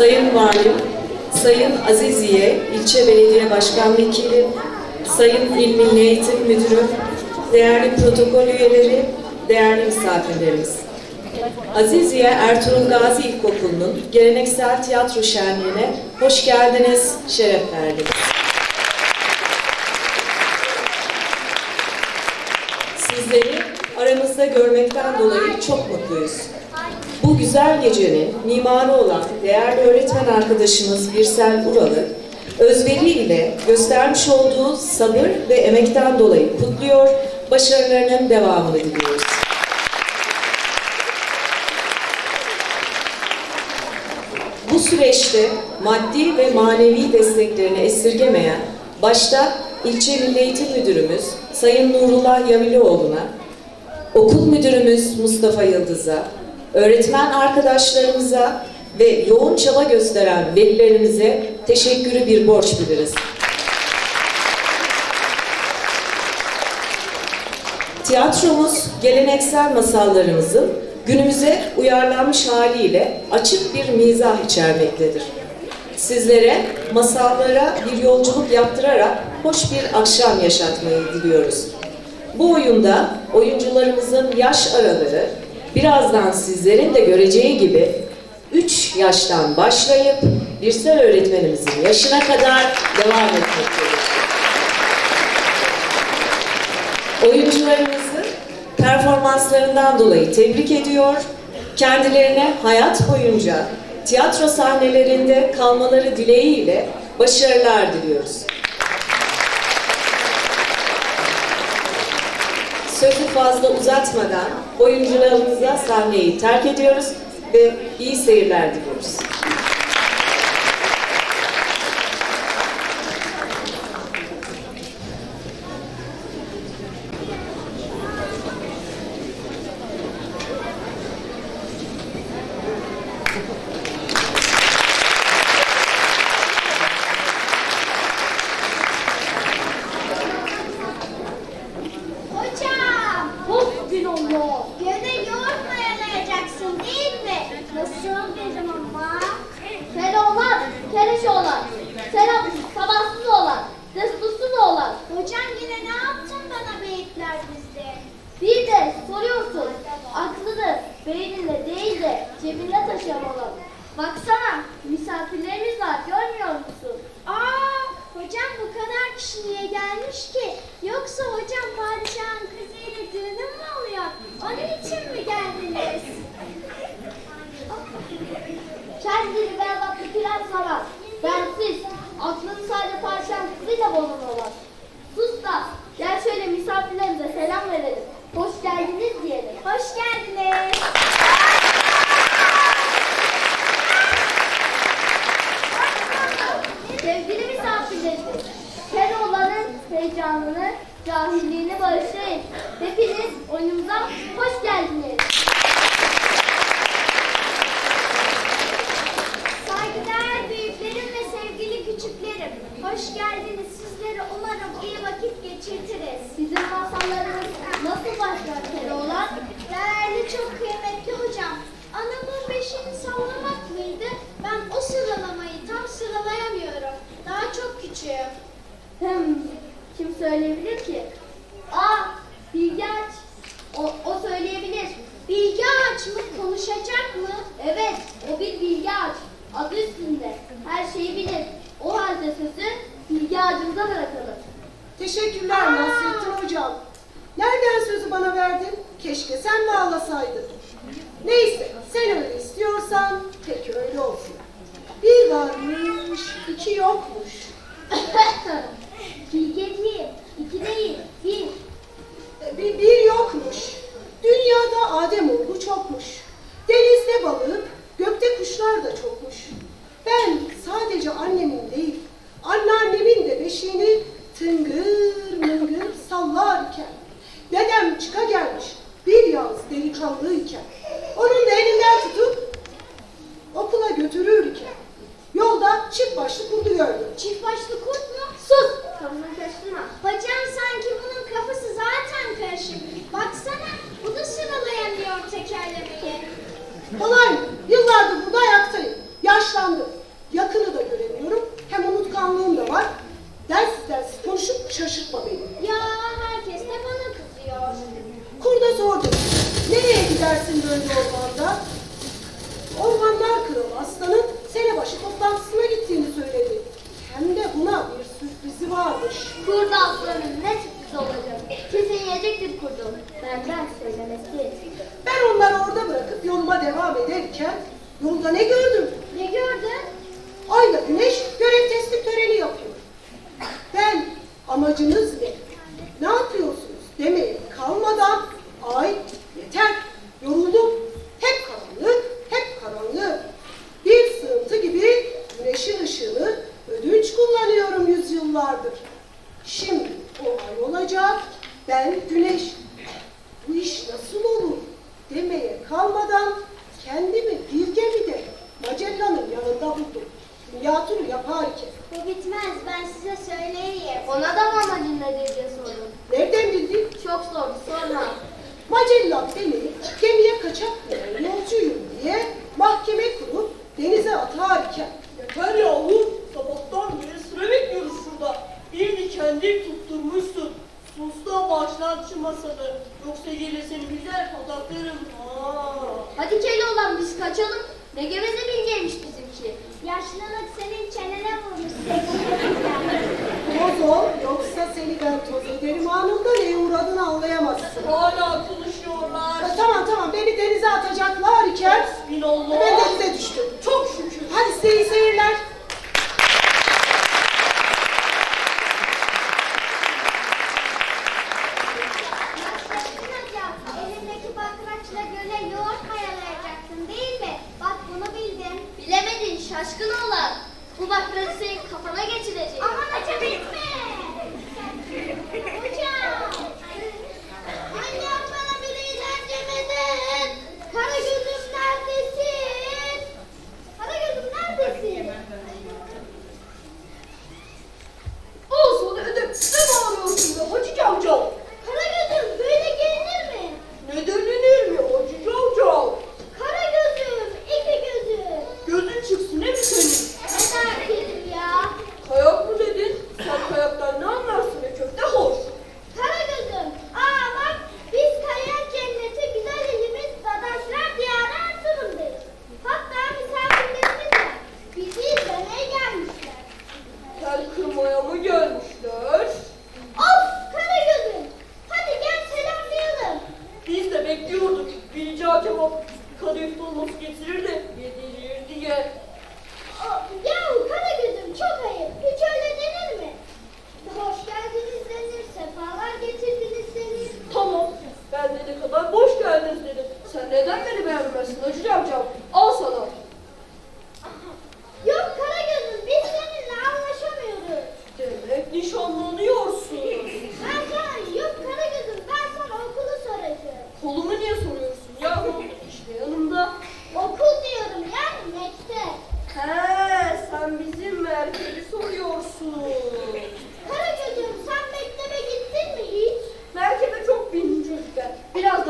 Sayın Valim, Sayın Aziziye, İlçe Belediye Başkan Vekili, Sayın İl Milli Eğitim Müdürü, değerli protokol üyeleri, değerli misafirlerimiz. Aziziye Ertuğrul Gazi İlkokulu'nun geleneksel tiyatro şenliğine hoş geldiniz, şeref verdiniz. Sizleri aramızda görmekten dolayı çok mutluyuz. Bu güzel gecenin mimarı olan değerli öğretmen arkadaşımız Birsel Uralı, özveriyle göstermiş olduğu sabır ve emekten dolayı kutluyor, başarılarının devamını diliyoruz. Bu süreçte maddi ve manevi desteklerini esirgemeyen, başta ilçe Milli Eğitim Müdürümüz Sayın Nurullah Yavilioğlu'na, okul müdürümüz Mustafa Yıldız'a, öğretmen arkadaşlarımıza ve yoğun çaba gösteren velilerimize teşekkürü bir borç biliriz. Tiyatromuz geleneksel masallarımızın günümüze uyarlanmış haliyle açık bir mizah içermektedir. Sizlere masallara bir yolculuk yaptırarak hoş bir akşam yaşatmayı diliyoruz. Bu oyunda oyuncularımızın yaş araları birazdan sizlerin de göreceği gibi 3 yaştan başlayıp Birsel öğretmenimizin yaşına kadar devam etmektedir. Oyuncularımızı performanslarından dolayı tebrik ediyor. Kendilerine hayat boyunca tiyatro sahnelerinde kalmaları dileğiyle başarılar diliyoruz. Sözü fazla uzatmadan oyuncularımıza sahneyi terk ediyoruz ve iyi seyirler diliyoruz. Hocam! Of gün oldu. Gene yoğurt mayalayacaksın değil mi? Nasıl dedim ama? Kere olan, kereş olan, serapsız, sabahsız olan, destursuz olan. Hocam yine ne yaptın bana beyitler bizde? Bir de soruyorsun, aklıdır, beyninde değil de cebinde taşıyan olan. Baksana, misafirlerimiz var, görmüyor musun? Aa! Hocam bu kadar kişi niye gelmiş ki? Yoksa hocam padişahın kızıyla düğünü mü oluyor? Onun için mi geldiniz? Kendini berbatlı prens sarar, bensiz, aklını sadece padişahın kızıyla bozan olan. Sus da, gel şöyle misafirlerimize selam verelim. Hoş geldiniz diyelim. Hoş geldiniz. Sevgili misafirlerimiz, Keloğlan'ın cahilliğini bağışlayın. Hepiniz oyunumuza hoş geldiniz. Saygıdeğer büyüklerim ve sevgili küçüklerim. Hoş geldiniz. Sizleri umarım iyi vakit geçirtiriz. Sizin masallarınız nasıl başlar Keloğlan? Değerli çok kıymetli hocam. Anamın beşini sallamak mıydı? Ben o sıralamayı tam sıralayamıyorum. Daha çok küçüğüm. Hem kim söyleyebilir ki? Aa, Bilge Aç. O, o söyleyebilir. Bilgi ağaç mı? Konuşacak mı? Evet, o bir Bilge Aç. Adı üstünde. Her şeyi bilir. O halde sözü Bilge Ağacımıza bırakalım. Teşekkürler Nasrettin Hocam. Nereden sözü bana verdin? Keşke sen bağlasaydın. Neyse, sen öyle istiyorsan peki öyle olsun. Bir varmış, iki yokmuş. Bilgeciğim, iki değil, bir. E, Bir, bir yokmuş. Dünyada Ademoğlu çokmuş. Denizde balık, gökte kuşlar da çokmuş. Ben sadece annemin değil, anneannemin de beşiğini tıngır mıngır sallarken, dedem çıka gelmiş bir yaz delikanlıyken, onun da elinden tutup okula götürürken, yolda çift başlı kurdu gördüm. Çift başlı kurt kafamı karıştırma. Hocam sanki bunun kafası zaten karışık. Baksana bu da sıralayamıyor tekerlemeyi. Olay yıllardır burada ayaktayım. Yaşlandım. Yakını da göremiyorum. Hem unutkanlığım da var. Ders ders konuşup şaşırtma beni. Ya Kendir tutturmuşsun. Susla başlatçı masalı. Yoksa gelir seni güzel pataklarım. Aa. Hadi Keloğlan biz kaçalım. Ne geveze bilgeymiş bizimki. Yaşlılık senin çenene vurmuş. Toz ol yoksa seni ben toz ederim anında neye uğradığını anlayamazsın. Hala konuşuyorlar. Ya, tamam tamam beni denize atacaklar iken e, ben denize düştüm. Çok şükür. Hadi size iyi seyirler. Şaşkın olan. Bu bak biraz şey, kafana geçecek.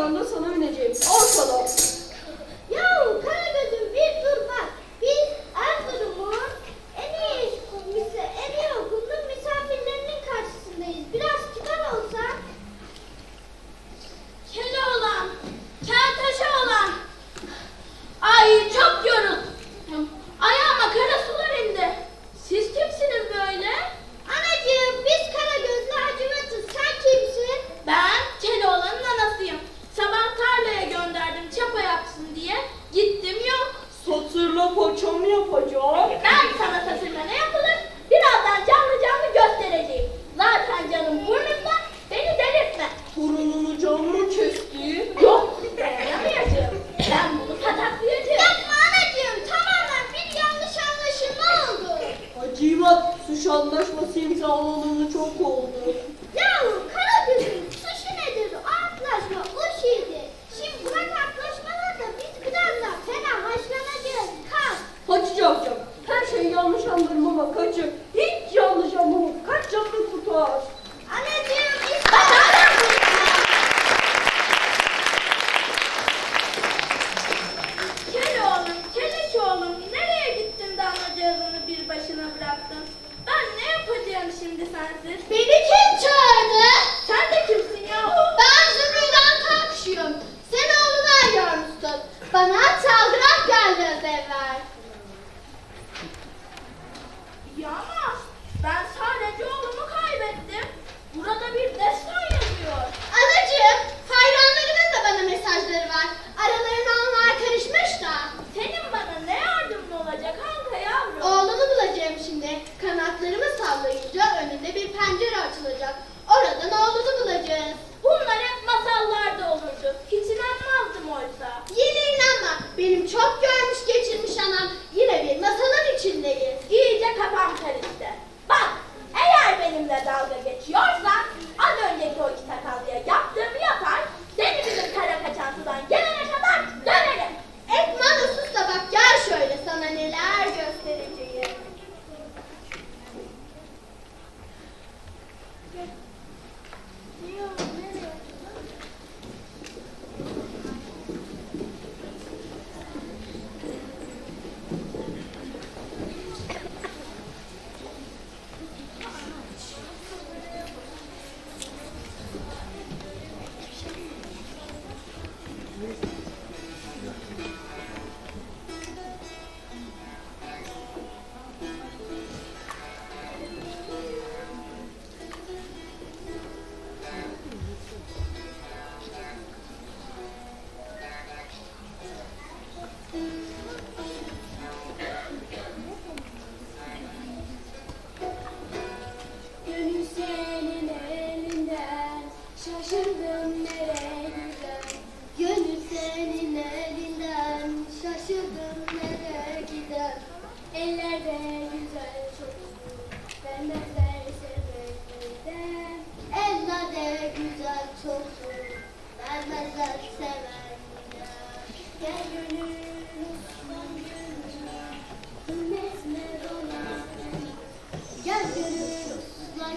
Kaptan'da sana bineceğim. Al close.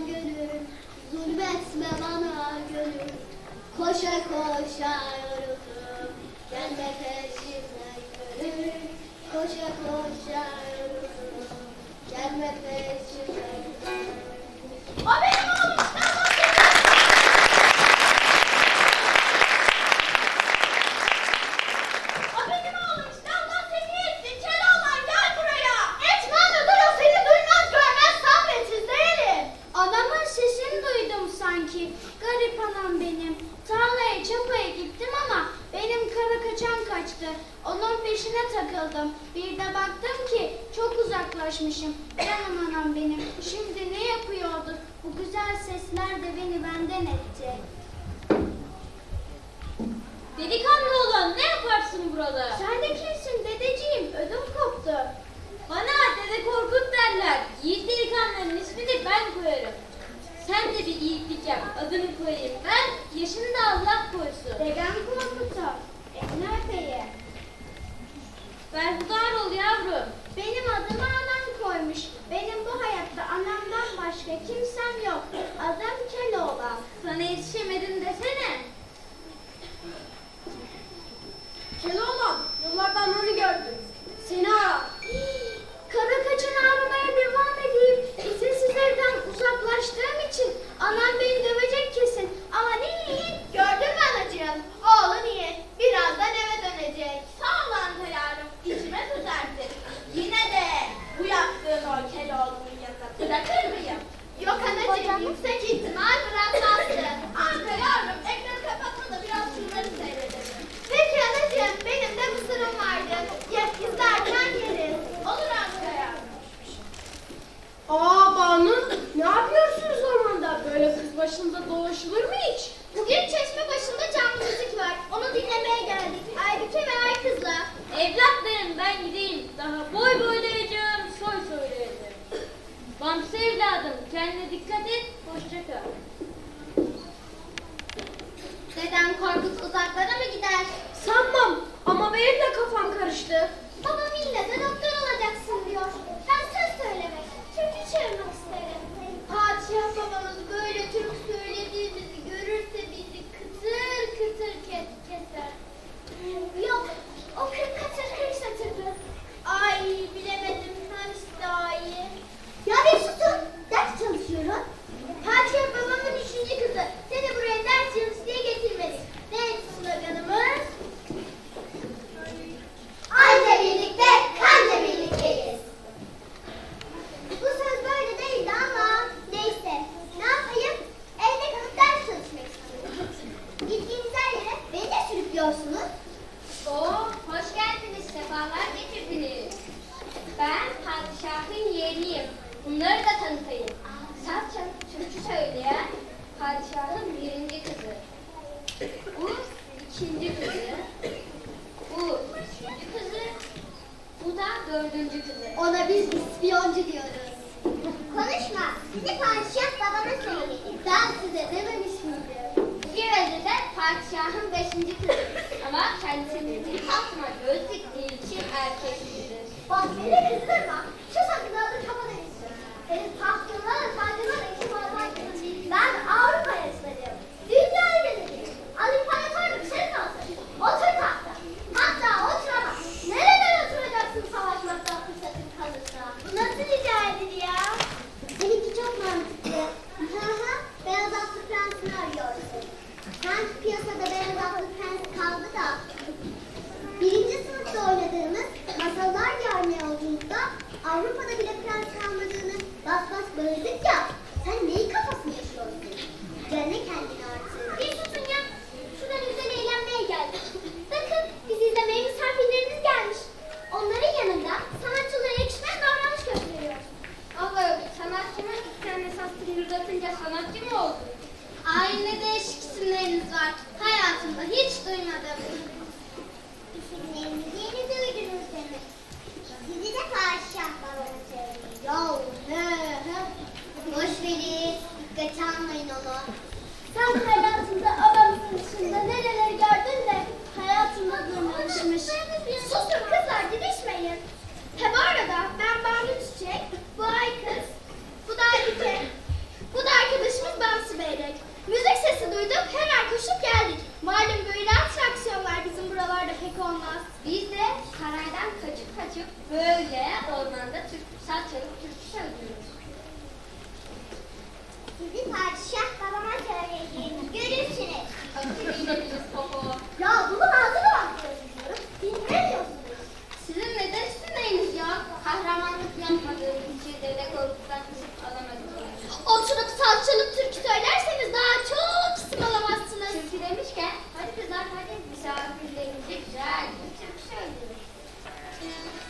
gönül. Zulmetme bana gönül. Koşa koşa öpeyim ben, yaşını da Allah koysun. Dedem korkutur, elini öpeyim. Berhudar ol yavrum. Benim adımı anam koymuş. Benim bu hayatta anamdan başka kimsem yok. Adım Keloğlan. Sana yetişemedim desene. Keloğlan, yıllardan onu gördüm. Seni ara. Kara kaçan ağlamaya devam edeyim. İzinsiz evden uzaklaştığım için anam beni döve canım. Oğlu niye? Birazdan eve dönecek. Sağ Bamsı evladım kendine dikkat et. Hoşça kal. Dedem Korkut uzaklara mı gider? Sanmam ama benim de kafam karıştı. Babam illa da doktor olacaksın diyor. Ben söz söylemek, türkü çevirmek isterim. Padişah babamız böyle türkü söylediğimizi görürse bizi kıtır kıtır keser. Yok, o kıtır Ya bir sus dördüncü kızı. Ona biz ispiyoncu diyoruz. Konuşma. Bir padişah babama söyledi. Ben size dememiş miydim? Bir de padişahın beşinci kızı. Ama kendisi bizim tahtına göz diktiği için erkek kızıdır. Bak beni kızdırma. Hayatımda hiç duymadım. Yeni duydunuz demek. Sizi de padişah babama söyleyeyim. Yahu he. Boş verin. Dikkate almayın onu. Sen hayatında adamın dışında nereleri gördün de hayatında durmamışmış. Susun kızlar didişmeyin. He bu arada ben Banu Çiçek, bu Ay Kız, bu da Aybüke. Bu da arkadaşımız Bamsı Beyrek. Müzik sesi duyduk, hemen koşup geldik. Malum böyle atraksiyonlar bizim buralarda pek olmaz. Biz de saraydan kaçıp kaçıp böyle ormanda türküsel çalıp türküsel duyuyoruz. Sizi padişah babama söyleyeceğim. Görürsünüz. ya bunun ağzını bakıyoruz diyorum. Dinlemiyorsunuz. Sizin ne de sizin neyiniz ya? Kahramanlık yapmadığım için devlet olduktan kısıp alamadım. Oturup salçalıp türkü söyler Güzel. Çok söylüyorum.